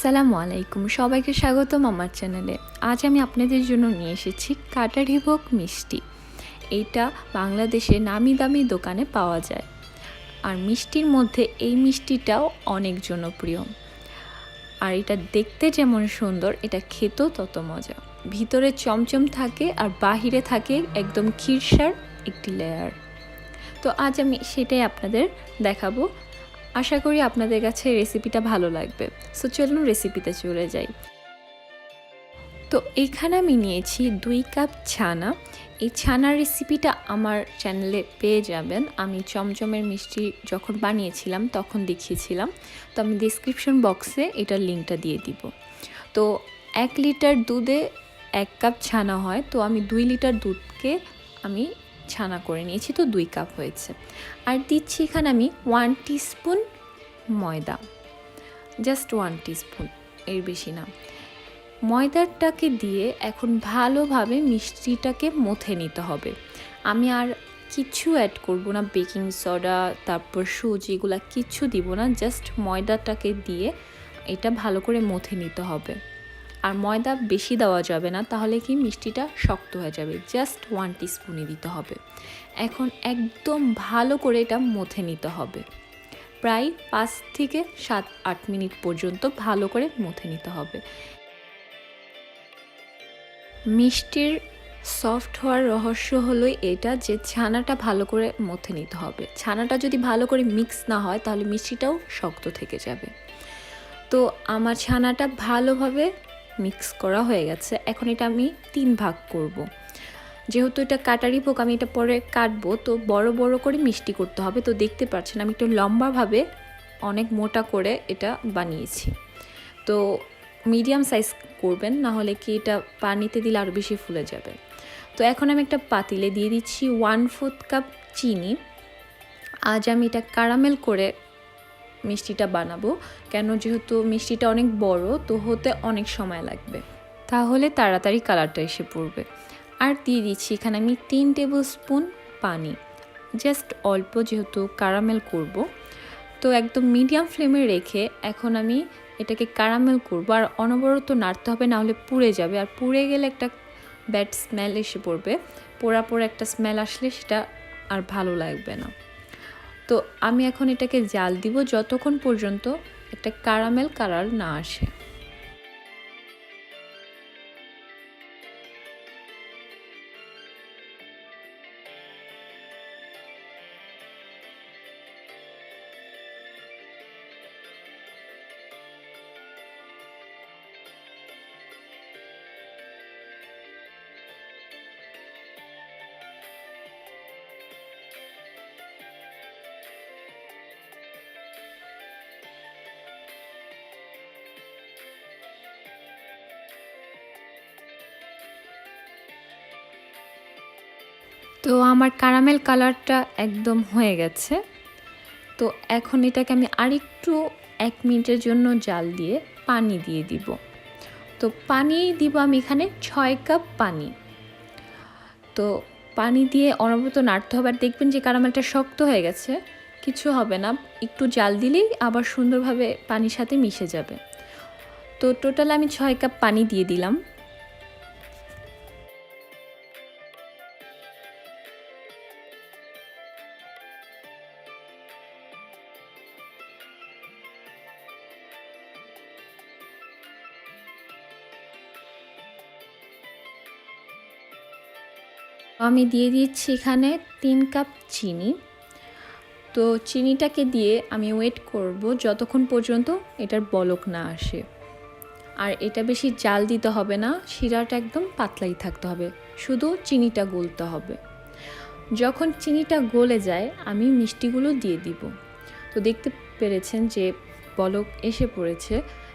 আসসালামু আলাইকুম। সবাইকে স্বাগতম আমার চ্যানেলে। আজ আমি আপনাদের জন্য নিয়ে এসেছি কাটারি ভোগ মিষ্টি। এইটা বাংলাদেশে নামি দামি দোকানে পাওয়া যায়। আর মিষ্টির মধ্যে এই মিষ্টিটাও অনেক জনপ্রিয়। আর এটা দেখতে যেমন সুন্দর, এটা খেতেও তত মজা। ভিতরে চমচম থাকে আর বাহিরে থাকে একদম ক্ষীরসার একটি লেয়ার তো আজ আমি সেটাই আপনাদের দেখাবো। আশা করি আপনাদের কাছে রেসিপিটা ভালো লাগবে। সো চলুন রেসিপিতে চলে যাই। তো এখানে আমি নিয়েছি দুই কাপ ছানা। এই ছানার রেসিপিটা আমার চ্যানেলে পেয়ে যাবেন। আমি চমচমের মিষ্টি যখন বানিয়েছিলাম, তখন দেখিয়েছিলাম। তো আমি ডিসক্রিপশন বক্সে এটার লিঙ্কটা দিয়ে দিব। তো এক লিটার দুধে এক কাপ ছানা হয়। তো আমি দুই লিটার দুধকে আমি ছানা করে নিয়েছি তো দুই কাপ হয়েছে। আর দিচ্ছি এখানে আমি ওয়ান টিস্পুন ময়দা জাস্ট ওয়ান টিস্পুন এর বেশি না। ময়দাটাকে দিয়ে এখন ভালোভাবে মিষ্টিটাকে মথে নিতে হবে। আমি আর কিছু অ্যাড করব না বেকিং সোডা তারপর সুজি এগুলো কিচ্ছু দিব না জাস্ট ময়দাটাকে দিয়ে এটা ভালো করে মথে নিতে হবে। আর ময়দা বেশি দেওয়া যাবে না, তাহলে কি মিষ্টিটা শক্ত হয়ে যাবে? জাস্ট ওয়ান টিস্পুনই দিতে হবে। এখন একদম ভালো করে এটা মথে নিতে হবে। প্রায় পাঁচ থেকে সাত, আট মিনিট পর্যন্ত ভালো করে মথে নিতে হবে। মিষ্টির সফট হওয়ার রহস্য হলো এটা যে ছানাটা ভালো করে মথে নিতে হবে। ছানাটা যদি ভালো করে মিক্স না হয়, তাহলে মিষ্টিটাও শক্ত থেকে যাবে। তো আমার ছানাটা ভালোভাবে মিক্স করা হয়ে গেছে। এখন এটা আমি তিন ভাগ করব। যেহেতু এটা কাটারি পোক, আমি এটা পরে কাটবো, তো বড় বড় করে মিষ্টি করতে হবে। তো দেখতে পাচ্ছেন, আমি একটু লম্বাভাবে অনেক মোটা করে এটা বানিয়েছি। তো মিডিয়াম সাইজ করবেন না হলে কি এটা পানিতে দিলে আরও বেশি ফুলে যাবে। তো এখন আমি একটা পাতিলে দিয়ে দিচ্ছি ওয়ান ফোর্থ কাপ চিনি। আজ আমি এটা কারামেল করে মিষ্টিটা বানাবো। কেন যেহেতু মিষ্টিটা অনেক বড়, তো হতে অনেক সময় লাগবে। তাহলে তাড়াতাড়ি কালারটা এসে পড়বে। আর দিয়ে দিচ্ছি এখানে আমি তিন টেবিল স্পুন পানি। জাস্ট অল্প যেহেতু কারামেল করব। তো একদম মিডিয়াম ফ্লেমে রেখে এখন আমি এটাকে কারামেল করব। আর অনবরত নাড়তে হবে, না হলে পুড়ে যাবে। আর পুড়ে গেলে একটা ব্যাড স্মেল এসে পড়বে। পোড়া পোড়া একটা স্মেল আসলে সেটা আর ভালো লাগবে না। তো আমি এখন এটাকে জাল দিব যতক্ষণ পর্যন্ত একটা কারামেল কালার না আসে। তো আমার কারামেল কালারটা একদম হয়ে গেছে। তো এখন এটাকে আমি আরেকটু এক মিনিটের জন্য জাল দিয়ে পানি দিয়ে দিব। তো পানি দিব আমি এখানে ছয় কাপ পানি। তো পানি দিয়ে অনবরত নাড়তে হবে আর দেখবেন যে কারামেলটা শক্ত হয়ে গেছে, কিছু হবে না। একটু জাল দিলেই আবার সুন্দরভাবে পানির সাথে মিশে যাবে। তো টোটাল আমি ছয় কাপ পানি দিয়ে দিলাম। আমি দিয়ে দিচ্ছি এখানে তিন কাপ চিনি। তো চিনিটাকে দিয়ে আমি ওয়েট করব যতক্ষণ পর্যন্ত এটার বলক না আসে। আর এটা বেশি জাল দিতে হবে না, শিরাটা একদম পাতলাই থাকতে হবে, শুধু চিনিটা গলতে হবে। যখন চিনিটা গলে যায়, আমি মিষ্টিগুলো দিয়ে দিব। তো দেখতে পেরেছেন যে বলক এসে পড়েছে,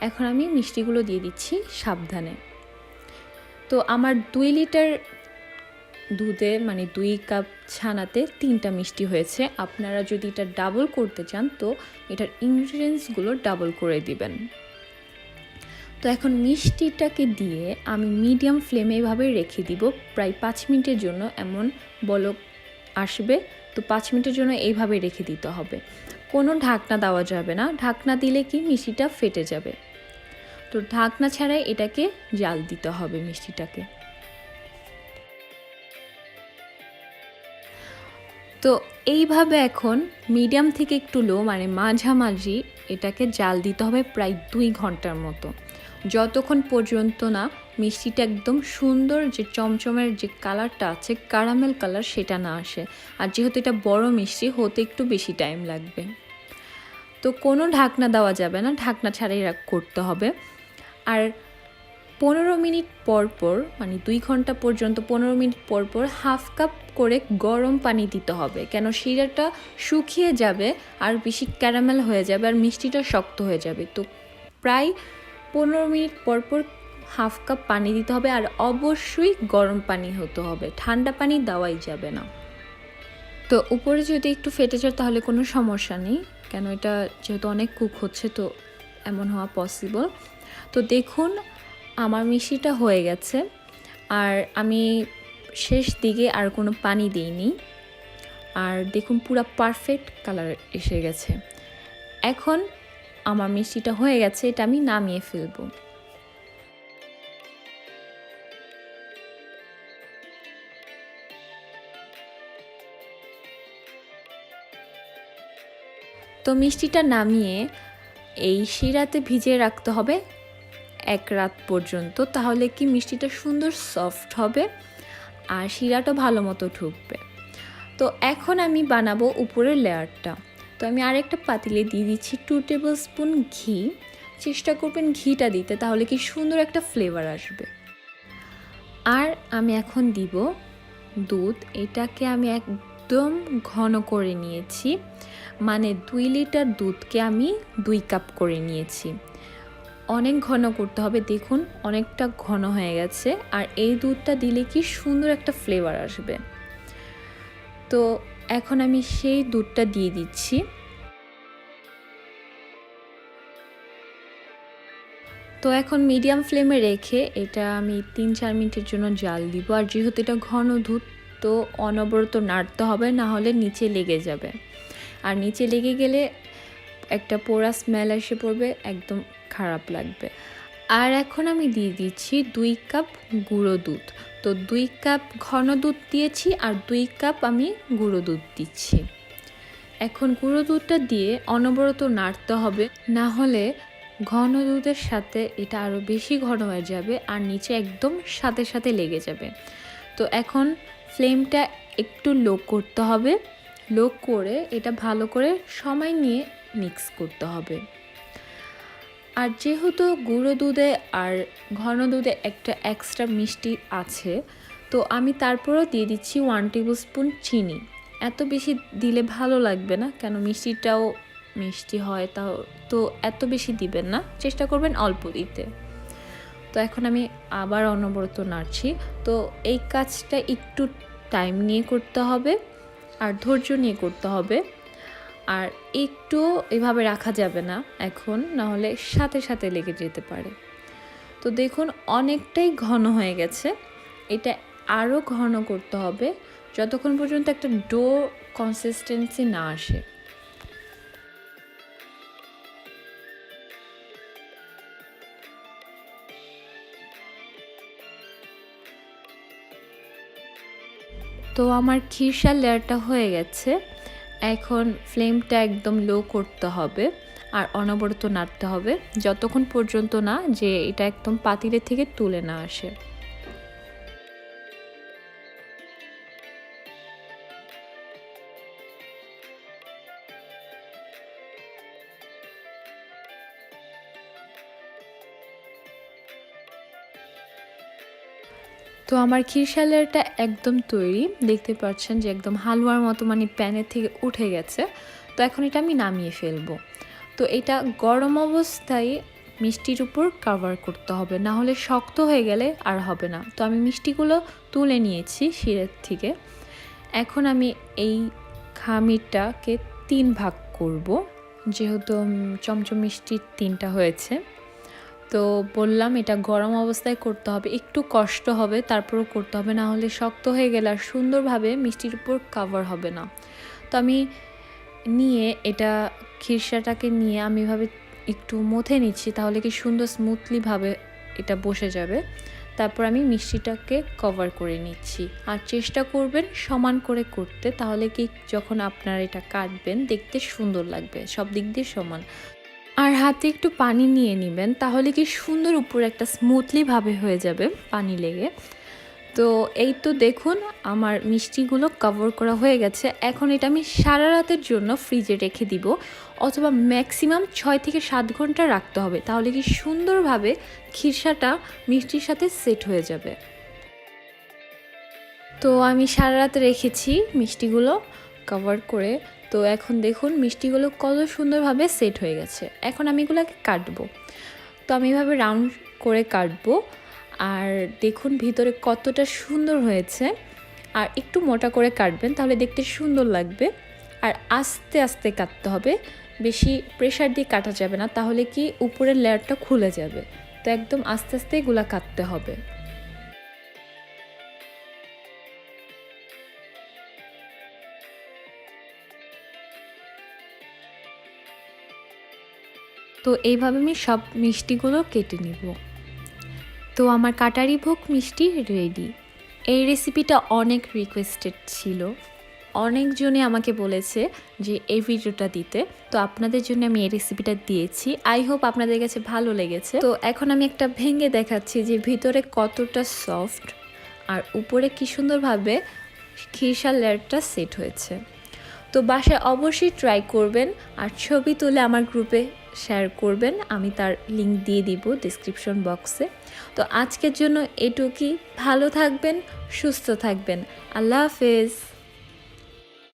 এখন আমি মিষ্টিগুলো দিয়ে দিচ্ছি সাবধানে। তো আমার দুই লিটার দুধে মানে দুই কাপ ছানাতে তিনটা মিষ্টি হয়েছে। আপনারা যদি এটা ডাবল করতে চান, তো এটার ইনগ্রিডিয়েন্টসগুলো ডাবল করে দিবেন। তো এখন মিষ্টিটাকে দিয়ে আমি মিডিয়াম ফ্লেমে এভাবে রেখে দিব। প্রায় পাঁচ মিনিটের জন্য এমন বলক আসবে। তো পাঁচ মিনিটের জন্য এইভাবে রেখে দিতে হবে। কোনো ঢাকনা দেওয়া যাবে না। ঢাকনা দিলে কি মিষ্টিটা ফেটে যাবে? তো ঢাকনা ছাড়াই এটাকে জাল দিতে হবে মিষ্টিটাকে। তো এইভাবে এখন মিডিয়াম থেকে একটু লো মানে মাঝামাঝি এটাকে জাল দিতে হবে প্রায় দুই ঘণ্টার মতো। যতক্ষণ পর্যন্ত না মিষ্টিটা একদম সুন্দর যে চমচমের যে কালারটা আছে কারামেল কালার সেটা না আসে। আর যেহেতু এটা বড় মিষ্টি, হতে একটু বেশি টাইম লাগবে। তো কোনো ঢাকনা দেওয়া যাবে না, ঢাকনা ছাড়াই করতে হবে। আর পনেরো মিনিট পর পর মানে দুই ঘণ্টা পর্যন্ত পনেরো মিনিট পর পর হাফ কাপ করে গরম পানি দিতে হবে। কেন শিরাটা শুকিয়ে যাবে আর বেশি ক্যারামেল হয়ে যাবে আর মিষ্টিটা শক্ত হয়ে যাবে। তো প্রায় পনেরো মিনিট পর পর হাফ কাপ পানি দিতে হবে আর অবশ্যই গরম পানি হতে হবে। ঠান্ডা পানি দেওয়াই যাবে না। তো উপরে যদি একটু ফেটে যায় তাহলে কোনো সমস্যা নেই। কেন এটা যেহেতু অনেক কুক হচ্ছে, তো এমন হওয়া পসিবল তো দেখুন আমার মিষ্টিটা হয়ে গেছে। আর আমি শেষ দিকে আর কোনো পানি দিইনি। আর দেখুন পুরো পারফেক্ট কালার এসে গেছে। এখন আমার মিষ্টিটা হয়ে গেছে, এটা আমি নামিয়ে ফেলব। তো মিষ্টিটা নামিয়ে এই শিরাতে ভিজিয়ে রাখতে হবে। এক রাত পর্যন্ত, তাহলে কি মিষ্টিটা সুন্দর সফট হবে? আর শিরাটা ভালো মতো ঢুকবে। তো এখন আমি বানাবো উপরের লেয়ারটা। তো আমি আরেকটা পাতিলে দিয়ে দিচ্ছি টু টেবিল স্পুন ঘি। চেষ্টা করবেন ঘিটা দিতে, তাহলে কি সুন্দর একটা ফ্লেভার আসবে। আর আমি এখন দিব দুধ। এটাকে আমি একদম ঘন করে নিয়েছি। মানে দুই লিটার দুধকে আমি দুই কাপ করে নিয়েছি। অনেক ঘন করতে হবে। দেখুন, অনেকটা ঘন হয়ে গেছে। আর এই দুধটা দিলে কি সুন্দর একটা ফ্লেভার আসবে। তো এখন আমি সেই দুধটা দিয়ে দিচ্ছি। তো এখন মিডিয়াম ফ্লেমে রেখে এটা আমি তিন চার মিনিটের জন্য জাল দিব। আর যেহেতু এটা ঘন দুধ, তো অনবরত নাড়তে হবে, না হলে নিচে লেগে যাবে। আর নিচে লেগে গেলে একটা পোড়া স্মেল এসে পড়বে, একদম খারাপ লাগবে। আর এখন আমি দিয়ে দিচ্ছি দুই কাপ গুঁড়ো দুধ। তো দুই কাপ ঘন দুধ দিয়েছি আর দুই কাপ আমি গুঁড়ো দুধ দিচ্ছি। এখন গুঁড়ো দুধটা দিয়ে অনবরত নাড়তে হবে। না হলে ঘন দুধের সাথে এটা আরও বেশি ঘন হয়ে যাবে আর নিচে একদম সাথে সাথে লেগে যাবে। তো এখন ফ্লেমটা একটু লো করতে হবে। লো করে এটা ভালো করে সময় নিয়ে মিক্স করতে হবে। আর যেহেতু গুঁড়ো দুধে আর ঘন দুধে একটা এক্সট্রা মিষ্টি আছে, তো আমি তারপরেও দিয়ে দিচ্ছি ওয়ান টেবিল স্পুন চিনি। এত বেশি দিলে ভালো লাগবে না, কেন মিষ্টিটাও মিষ্টি হয়, তাও তো এত বেশি দিবেন না, চেষ্টা করবেন অল্প দিতে। তো এখন আমি আবার অনবরত নাড়ছি। তো এই কাজটা একটু টাইম নিয়ে করতে হবে, আর ধৈর্য নিয়ে করতে হবে। আর একটু এভাবে রাখা যাবে না এখন না হলে সাথে সাথে লেগে যেতে পারে। তো দেখুন, অনেকটাই ঘন হয়ে গেছে। এটা আরও ঘন করতে হবে, যতক্ষণ পর্যন্ত একটা ডো কনসিস্টেন্সি না আসে। তো আমার খিরসার লেয়ারটা হয়ে গেছে। এখন ফ্লেমটা একদম লো করতে হবে আর অনবরত নাড়তে হবে, যতক্ষণ পর্যন্ত না যে এটা একদম পাতিলের থেকে তুলে না আসে। তো আমার খিরশালেরটা একদম তৈরি। দেখতে পাচ্ছেন যে একদম হালুয়ার মতো মানে প্যানের থেকে উঠে গেছে। তো এখন এটা আমি নামিয়ে ফেলব। তো এটা গরম অবস্থায় মিষ্টির উপর কাভার করতে হবে। না হলে শক্ত হয়ে গেলে আর হবে না। তো আমি মিষ্টিগুলো তুলে নিয়েছি শিরের থেকে। এখন আমি এই খামিরটাকে তিন ভাগ করব। যেহেতু চমচম মিষ্টির তিনটা হয়েছে। তো বললাম, এটা গরম অবস্থায় করতে হবে, একটু কষ্ট হবে, তারপরও করতে হবে, না হলে শক্ত হয়ে গেলে আর সুন্দরভাবে মিষ্টির উপর কাভার হবে না। তো আমি নিয়ে এটা খিরসাটাকে নিয়ে আমি এভাবে একটু মথে নিচ্ছি, তাহলে কি সুন্দর স্মুথলিভাবে এটা বসে যাবে। তারপর আমি মিষ্টিটাকে কভার করে নিচ্ছি। আর চেষ্টা করবেন সমান করে করতে, তাহলে কি যখন আপনারা এটা কাটবেন, দেখতে সুন্দর লাগবে, সব দিক দিয়ে সমান। আর হাতে একটু পানি নিয়ে নেবেন, তাহলে কি সুন্দর উপরে একটা স্মুথলিভাবে হয়ে যাবে পানি লেগে। তো এই তো দেখুন, আমার মিষ্টিগুলো কভার করা হয়ে গেছে। এখন এটা আমি সারা রাতের জন্য ফ্রিজে রেখে দিব, অথবা ম্যাক্সিমাম ছয় থেকে সাত ঘণ্টা রাখতে হবে, তাহলে কি সুন্দরভাবে খিরসাটা মিষ্টির সাথে সেট হয়ে যাবে। তো আমি সারা রাত রেখেছি মিষ্টিগুলো কভার করে। তো এখন দেখুন, মিষ্টিগুলো কত সুন্দরভাবে সেট হয়ে গেছে। এখন আমি এগুলোকে কাটবো। তো আমি এভাবে রাউন্ড করে কাটবো। আর দেখুন, ভিতরে কতটা সুন্দর হয়েছে। আর একটু মোটা করে কাটবেন, তাহলে দেখতে সুন্দর লাগবে। আর আস্তে আস্তে কাটতে হবে। বেশি প্রেশার দিয়ে কাটা যাবে না, তাহলে কি উপরের লেয়ারটা খুলে যাবে। তো একদম আস্তে আস্তে এগুলা কাটতে হবে। তো এইভাবে আমি সব মিষ্টিগুলো কেটে নিব। তো আমার কাটারি ভোগ মিষ্টি রেডি এই রেসিপিটা অনেক রিকোয়েস্টেড ছিল। অনেকজনে আমাকে বলেছে যে, এই ভিডিওটা দিতে। তো আপনাদের জন্য আমি এই রেসিপিটা দিয়েছি। আই হোপ আপনাদের কাছে ভালো লেগেছে। তো এখন আমি একটা ভেঙে দেখাচ্ছি যে, ভিতরে কতটা সফট আর উপরে কী সুন্দরভাবে খিরসার লেয়ারটা সেট হয়েছে। তো বাসায় অবশ্যই ট্রাই করবেন আর ছবি তুলে আমার গ্রুপে শেয়ার করবেন, আমি তার লিঙ্ক দিয়ে দিব ডিসক্রিপশন বক্সে তো আজকের জন্য এটুকুই, ভালো থাকবেন, সুস্থ থাকবেন। আল্লাহ হাফেজ।